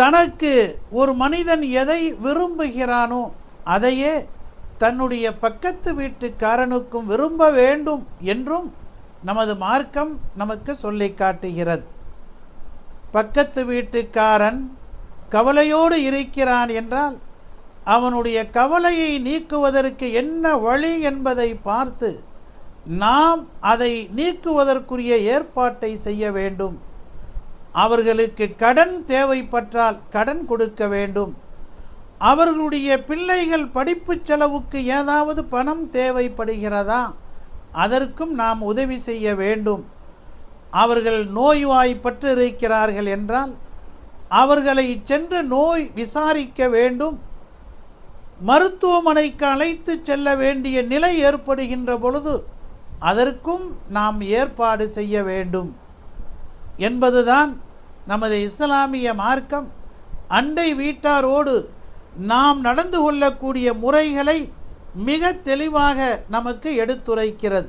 தனக்கு ஒரு மனிதன் எதை விரும்புகிறானோ அதையே தன்னுடைய பக்கத்து வீட்டுக்காரனுக்கும் விரும்ப வேண்டும் என்றும் நமது மார்க்கம் நமக்கு சொல்லி காட்டுகிறது. பக்கத்து வீட்டுக்காரன் கவலையோடு இருக்கிறான் என்றால் அவனுடைய கவலையை நீக்குவதற்கு என்ன வழி என்பதை பார்த்து நாம் அதை நீக்குவதற்குரிய ஏற்பாட்டை செய்ய வேண்டும். அவர்களுக்கு கடன் தேவைப்பட்டால் கடன் கொடுக்க வேண்டும். அவர்களுடைய பிள்ளைகள் படிப்பு செலவுக்கு ஏதாவது பணம் தேவைப்படுகிறதா? அதற்கும் நாம் உதவி செய்ய வேண்டும். அவர்கள் நோய்வாய்ப்பட்டு இருக்கிறார்கள் என்றால் அவர்களை சென்று நோய் விசாரிக்க வேண்டும். மருத்துவமனைக்கு அழைத்து செல்ல வேண்டிய நிலை ஏற்படுகின்ற பொழுது அதற்கும் நாம் ஏற்பாடு செய்ய வேண்டும். என்பதுதான் நமது இஸ்லாமிய மார்க்கம். அண்டை வீட்டாரோடு நாம் நடந்து கொள்ளக்கூடிய முறைகளை மிக தெளிவாக நமக்கு எடுத்துரைக்கிறது.